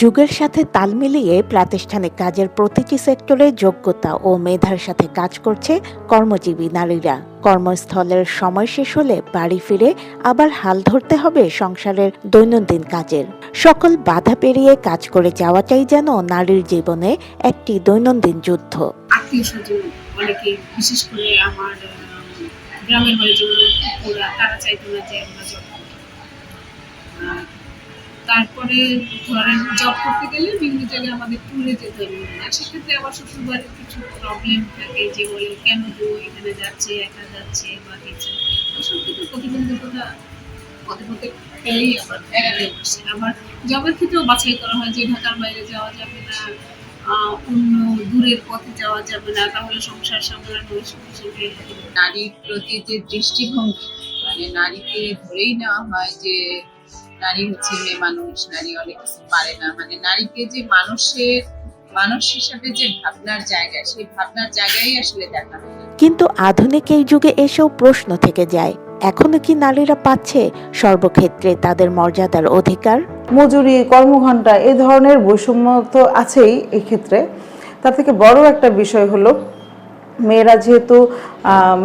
যুগের সাথে তাল মিলিয়ে প্রাতিষ্ঠানিক কাজের প্রতিটি সেক্টরে যোগ্যতা ও মেধার সাথে কাজ করছে কর্মজীবী নারীরা। কর্মস্থলের সময় শেষ হলে বাড়ি ফিরে আবার হাল ধরতে হবে সংসারের দৈনন্দিন কাজের। সকল বাধা পেরিয়ে কাজ করে যাওয়াটাই যেন নারীর জীবনে একটি দৈনন্দিন যুদ্ধ। আত্মীয় স্বজন, অনেকে বিশেষ করে আমার গ্রামের তারা না যে আমরা তারপরে ধরেন জব করতে গেলে বিভিন্ন জায়গায় আমাদের ট্যুরে যেতে হবে। আর সেক্ষেত্রে আবার শ্বশুরবাড়ির কিছু প্রবলেম থাকে যে বলে কেন গো? এখানে যাচ্ছে, একা যাচ্ছে বা কিছু? এসব কিছু প্রতিবন্ধকতা পথে পথে পেলেই আবার এড়াতে বসে আবার জবের ক্ষেত্রেও বাছাই করা হয় যে, ঢাকার বাইরে যাওয়া যাবে না অন্য দূরের পথে যাওয়া যাবে না, তাহলে সংসার সামলানো সঙ্গে নারীর প্রতি যে দৃষ্টিভঙ্গি মানে নারীকে ধরেই নেওয়া হয় যে নারী হচ্ছে মেয়ে মানুষ নারী অনেক কিছু পারে না। মানে নারীকে যে মানুষের মানুষ হিসাবে যে ভাবনার জায়গা সেই ভাবনার জায়গায় আসলে দেখা কিন্তু আধুনিক এই যুগে এসেও প্রশ্ন থেকে যায় এখনও কি নারীরা পাচ্ছে সর্বক্ষেত্রে তাদের মর্যাদার অধিকার? মজুরি কর্মঘণ্টা এই ধরনের বৈষম্য তো আছেই এই ক্ষেত্রে তার থেকে বড় একটা বিষয় হলো মেয়েরা যেহেতু আহ,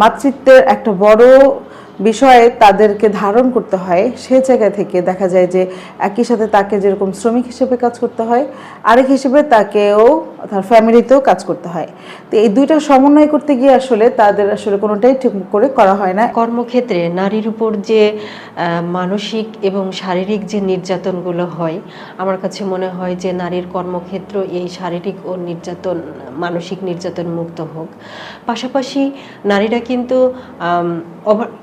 মাতৃত্বের একটা বড় বিষয়ে তাদেরকে ধারণ করতে হয় সে জায়গা থেকে দেখা যায় যে একই সাথে তাকে যেরকম শ্রমিক হিসেবে কাজ করতে হয় আরেক হিসেবে তাকেও তার ফ্যামিলিতেও কাজ করতে হয়। তো এই দুইটা সমন্বয় করতে গিয়ে আসলে তাদের আসলে কোনোটাই ঠিক করে করা হয় না। কর্মক্ষেত্রে নারীর উপর যে মানসিক এবং শারীরিক যে নির্যাতনগুলো হয় আমার কাছে মনে হয় যে নারীর কর্মক্ষেত্র এই শারীরিক ও নির্যাতন মানসিক নির্যাতন মুক্ত হোক। পাশাপাশি নারীরা কিন্তু আম,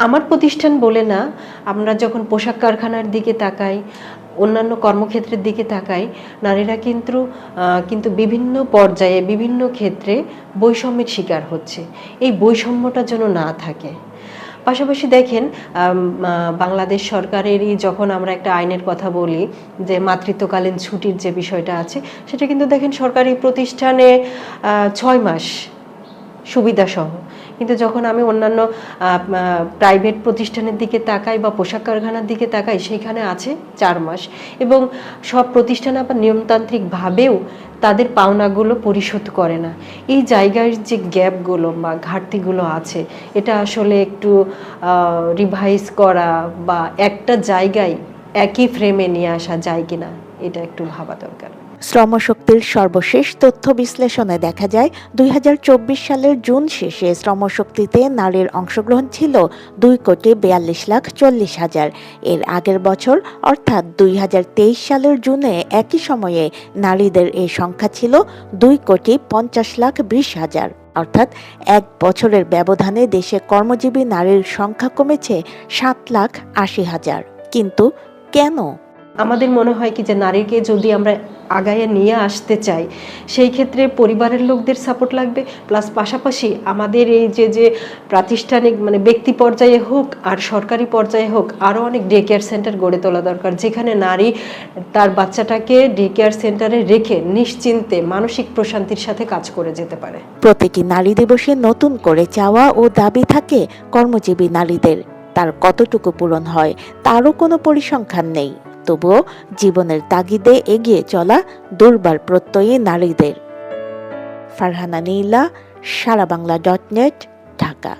আমার প্রতিষ্ঠান বলে না, আমরা যখন পোশাক কারখানার দিকে তাকাই, অন্যান্য কর্মক্ষেত্রের দিকে তাকাই, নারীরা কিন্তু কিন্তু বিভিন্ন পর্যায়ে, বিভিন্ন ক্ষেত্রে বৈষম্যের শিকার হচ্ছে। এই বৈষম্যটা যেন না থাকে। পাশাপাশি দেখেন বাংলাদেশ সরকারেরই যখন আমরা একটা আইনের কথা বলি, যে মাতৃত্বকালীন ছুটির যে বিষয়টা আছে, সেটা কিন্তু দেখেন সরকারি প্রতিষ্ঠানে ছয় মাস সুবিধাসহ। কিন্তু যখন আমি অন্যান্য প্রাইভেট প্রতিষ্ঠানের দিকে তাকাই বা পোশাক কারখানার দিকে তাকাই, সেখানে আছে চার মাস। এবং সব প্রতিষ্ঠান আবার নিয়মতান্ত্রিকভাবেও তাদের পাওনাগুলো পরিশোধ করে না। এই জায়গার যে গ্যাপগুলো বা ঘাটতিগুলো আছে, এটা আসলে একটু রিভাইজ করা বা একটা জায়গায় একই ফ্রেমে নিয়ে আসা যায় কিনা, এটা একটু ভাবা দরকার। শ্রমশক্তির সর্বশেষ তথ্য বিশ্লেষণে দেখা যায়, দুই হাজার চব্বিশ সালের জুন শেষে শ্রমশক্তিতে নারীর অংশগ্রহণ ছিল দুই কোটি বিয়াল্লিশ লাখ চল্লিশ হাজার। এর আগের বছর, অর্থাৎ দুই হাজার তেইশ সালের জুনে একই সময়ে নারীদের এই সংখ্যা ছিল দুই কোটি পঞ্চাশ লাখ বিশ হাজার। অর্থাৎ এক বছরের ব্যবধানে দেশে কর্মজীবী নারীর সংখ্যা কমেছে সাত লাখ আশি হাজার। কিন্তু কেন? আমাদের মনে হয় কি যে নারীকে যদি আমরা আগায়ে নিয়ে আসতে চাই, সেই ক্ষেত্রে পরিবারের লোকদের সাপোর্ট লাগবে। প্লাস পাশাপাশি আমাদের এই যে যে প্রাতিষ্ঠানিক মানে ব্যক্তি পর্যায়ে হোক আর সরকারি পর্যায়ে হোক আরও অনেক ডে কেয়ার সেন্টার গড়ে তোলা দরকার। যেখানে নারী তার বাচ্চাটাকে ডে কেয়ার সেন্টারে রেখে নিশ্চিন্তে মানসিক প্রশান্তির সাথে কাজ করে যেতে পারে। প্রতিটি নারী দিবসে নতুন করে চাওয়া ও দাবি থাকে কর্মজীবী নারীদের। তার কতটুকু পূরণ হয়, তারও কোনো পরিসংখ্যান নেই। তবুও জীবনের তাগিদে এগিয়ে চলা দুর্বার প্রত্যয়ী নারীদের। Farhana Nila Sara Bangla dot net, Dhaka.